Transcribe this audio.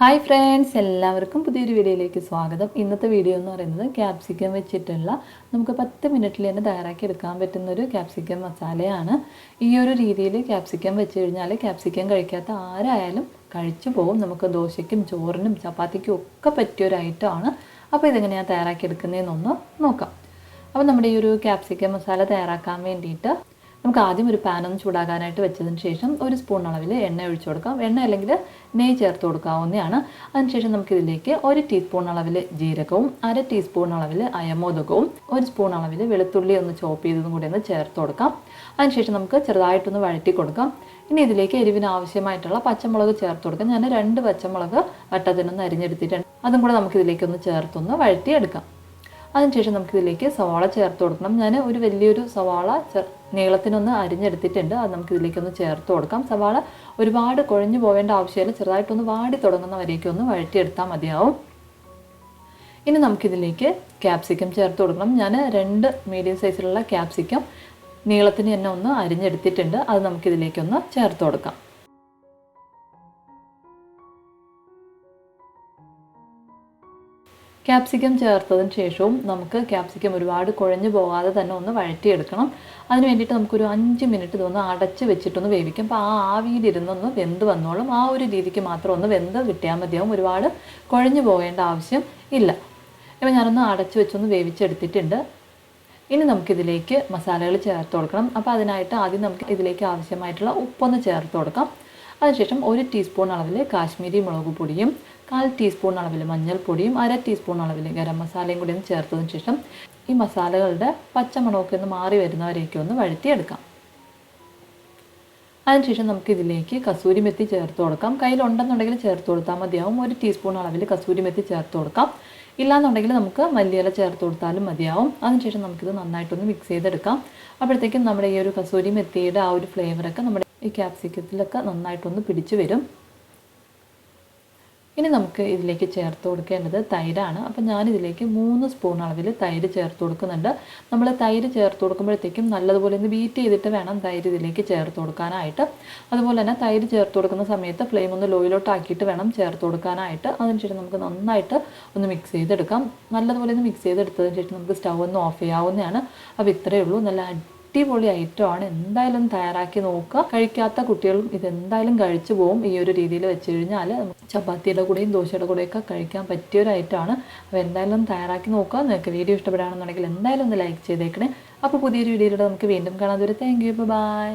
Hi friends എല്ലാവർക്കും പുതിയൊരു വീഡിയോയിലേക്ക് സ്വാഗതം. ഇന്നത്തെ വീഡിയോ എന്ന് പറയുന്നത് ക്യാപ്സിക്കം വെച്ചിട്ടുള്ള നമുക്ക് പത്ത് മിനിറ്റിൽ തന്നെ തയ്യാറാക്കി എടുക്കാൻ പറ്റുന്ന ഒരു ക്യാപ്സിക്കം മസാലയാണ്. ഈ ഒരു രീതിയിൽ ക്യാപ്സിക്കം വെച്ച് കഴിഞ്ഞാൽ ക്യാപ്സിക്കം കഴിക്കാത്ത ആരായാലും കഴിച്ചു പോകും. നമുക്ക് ദോശയ്ക്കും ചോറിനും ചപ്പാത്തിക്കും ഒക്കെ പറ്റിയ ഒരു ഐറ്റമാണ് അപ്പോൾ ഇതെങ്ങനെയാണ് തയ്യാറാക്കി എടുക്കുന്നതെന്നൊന്ന് നോക്കാം. അപ്പോൾ നമ്മുടെ ഈ ഒരു ക്യാപ്സിക്കം മസാല തയ്യാറാക്കാൻ വേണ്ടിയിട്ട് നമുക്ക് ആദ്യം ഒരു പാൻ ഒന്ന് ചൂടാകാനായിട്ട് വെച്ചതിന് ശേഷം ഒരു സ്പൂൺ അളവിൽ എണ്ണ ഒഴിച്ചു കൊടുക്കാം. എണ്ണ അല്ലെങ്കിൽ നെയ്യ് ചേർത്ത് കൊടുക്കാവുന്നതാണ്. അതിനുശേഷം നമുക്കിതിലേക്ക് ഒരു ടീസ്പൂൺ അളവിൽ ജീരകവും അര ടീസ്പൂൺ അളവിൽ അയമോദകവും ഒരു സ്പൂൺ അളവിൽ വെളുത്തുള്ളി ഒന്ന് ചോപ്പ് ചെയ്തതും കൂടി ഒന്ന് ചേർത്ത് കൊടുക്കാം. അതിനുശേഷം നമുക്ക് ചെറുതായിട്ടൊന്ന് വഴറ്റി കൊടുക്കാം. ഇനി ഇതിലേക്ക് എരിവിന് ആവശ്യമായിട്ടുള്ള പച്ചമുളക് ചേർത്ത് കൊടുക്കാം. ഞാൻ രണ്ട് പച്ചമുളക് വട്ടത്തിനൊന്ന് അരിഞ്ഞെടുത്തിട്ടുണ്ട്. അതും കൂടെ നമുക്കിതിലേക്കൊന്ന് ചേർത്തൊന്ന് വഴറ്റിയെടുക്കാം. അതിനുശേഷം നമുക്കിതിലേക്ക് സവാള ചേർത്ത് കൊടുക്കണം. ഞാൻ ഒരു വലിയൊരു സവാള നീളത്തിനൊന്ന് അരിഞ്ഞെടുത്തിട്ടുണ്ട്. അത് നമുക്കിതിലേക്കൊന്ന് ചേർത്ത് കൊടുക്കാം. സവാള ഒരുപാട് കുഴഞ്ഞു പോവേണ്ട ആവശ്യമില്ല. ചെറുതായിട്ടൊന്ന് വാടി തുടങ്ങുന്ന ഒന്ന് വഴറ്റിയെടുത്താൽ മതിയാവും. ഇനി നമുക്കിതിലേക്ക് ക്യാപ്സിക്കം ചേർത്ത് കൊടുക്കണം. ഞാൻ രണ്ട് മീഡിയം സൈസിലുള്ള ക്യാപ്സിക്കം നീളത്തിന് തന്നെ ഒന്ന് അരിഞ്ഞെടുത്തിട്ടുണ്ട്. അത് നമുക്കിതിലേക്കൊന്ന് ചേർത്ത് കൊടുക്കാം. ക്യാപ്സിക്കം ചേർത്തതിന് ശേഷവും നമുക്ക് ക്യാപ്സിക്കം ഒരുപാട് കുഴഞ്ഞു പോകാതെ തന്നെ ഒന്ന് വഴറ്റിയെടുക്കണം. അതിന് വേണ്ടിയിട്ട് നമുക്കൊരു അഞ്ച് മിനിറ്റ് ഇതൊന്ന് അടച്ച് വെച്ചിട്ടൊന്ന് വേവിക്കാം. അപ്പോൾ ആ ആവിയിലിരുന്നൊന്ന് വെന്ത് വന്നോളും. ആ ഒരു രീതിക്ക് മാത്രം ഒന്ന് വെന്ത് കിട്ടിയാൽ മതിയാവും. ഒരുപാട് കുഴഞ്ഞു പോകേണ്ട ആവശ്യം ഇല്ല. അപ്പോൾ ഞാനൊന്ന് അടച്ച് വെച്ചൊന്ന് വേവിച്ചെടുത്തിട്ടുണ്ട്. ഇനി നമുക്കിതിലേക്ക് മസാലകൾ ചേർത്ത് കൊടുക്കണം. അപ്പോൾ അതിനായിട്ട് ആദ്യം നമുക്ക് ഇതിലേക്ക് ആവശ്യമായിട്ടുള്ള ഉപ്പൊന്ന് ചേർത്ത് കൊടുക്കാം. അതിനുശേഷം ഒരു ടീസ്പൂൺ അളവിൽ കാശ്മീരി മുളക് പൊടിയും കാൽ ടീസ്പൂൺ അളവിൽ മഞ്ഞൾപ്പൊടിയും അര ടീസ്പൂൺ അളവിൽ ഗരം മസാലയും കൂടി ഒന്ന് ചേർത്തതിന് ശേഷം ഈ മസാലകളുടെ പച്ചമണമൊക്കെ ഒന്ന് മാറി വരുന്നവരെയൊക്കെ ഒന്ന് വഴറ്റിയെടുക്കാം. അതിനുശേഷം നമുക്ക് ഇതിലേക്ക് കസൂരി മെത്തി ചേർത്ത് കൊടുക്കാം. കയ്യിലുണ്ടെന്നുണ്ടെങ്കിൽ ചേർത്ത് കൊടുത്താൽ മതിയാവും. ഒരു ടീസ്പൂൺ അളവിൽ കസൂരി മെത്തി ചേർത്ത് കൊടുക്കാം. ഇല്ലാന്നുണ്ടെങ്കിൽ നമുക്ക് മല്ലിയില ചേർത്ത് കൊടുത്താലും മതിയാവും. അതിനുശേഷം നമുക്കിത് നന്നായിട്ടൊന്ന് മിക്സ് ചെയ്തെടുക്കാം. അപ്പോഴത്തേക്കും നമ്മുടെ ഈ ഒരു കസൂരി മെത്തിയുടെ ആ ഒരു ഫ്ലേവറൊക്കെ നമ്മുടെ ഈ ക്യാപ്സിക്കത്തിലൊക്കെ നന്നായിട്ടൊന്ന് പിടിച്ചു വരും. ഇനി നമുക്ക് ഇതിലേക്ക് ചേർത്ത് കൊടുക്കേണ്ടത് തൈരാണ്. അപ്പോൾ ഞാനിതിലേക്ക് മൂന്ന് സ്പൂൺ അളവിൽ തൈര് ചേർത്ത് കൊടുക്കുന്നുണ്ട്. നമ്മൾ തൈര് ചേർത്ത് കൊടുക്കുമ്പോഴത്തേക്കും നല്ലതുപോലെ ഒന്ന് ബീറ്റ് ചെയ്തിട്ട് വേണം തൈര് ഇതിലേക്ക് ചേർത്ത് കൊടുക്കാനായിട്ട്. അതുപോലെ തന്നെ തൈര് ചേർത്ത് കൊടുക്കുന്ന സമയത്ത് ഫ്ലെയിം ഒന്ന് ലോയിലോട്ട് ആക്കിയിട്ട് വേണം ചേർത്ത് കൊടുക്കാനായിട്ട്. അതിനുശേഷം നമുക്ക് നന്നായിട്ട് ഒന്ന് മിക്സ് ചെയ്തെടുക്കാം. നല്ലതുപോലെ ഒന്ന് മിക്സ് ചെയ്തെടുത്തതിന് ശേഷം നമുക്ക് സ്റ്റൗ ഒന്ന് ഓഫ് ചെയ്യാവുന്നതാണ്. അപ്പോൾ ഇത്രയേ ഉള്ളൂ. നല്ല അടിപൊളി ഐറ്റമാണ് എന്തായാലും തയ്യാറാക്കി നോക്കുക. കഴിക്കാത്ത കുട്ടികളും ഇതെന്തായാലും കഴിച്ചു പോകും. ഈ ഒരു രീതിയിൽ വെച്ച് കഴിഞ്ഞാൽ ചപ്പാത്തിയുടെ കൂടെയും ദോശയുടെ കൂടെയൊക്കെ കഴിക്കാൻ പറ്റിയ ഒരു ഐറ്റമാണ് അപ്പോൾ എന്തായാലും തയ്യാറാക്കി നോക്കുക. നിങ്ങൾക്ക് വീഡിയോ ഇഷ്ടപ്പെടുകയാണെന്നുണ്ടെങ്കിൽ എന്തായാലും ഒന്ന് ലൈക്ക് ചെയ്തേക്കണേ. അപ്പോൾ പുതിയൊരു വീഡിയോയിലൂടെ നമുക്ക് വീണ്ടും കാണാൻ ദൂരെ താങ്ക് യു ബൈ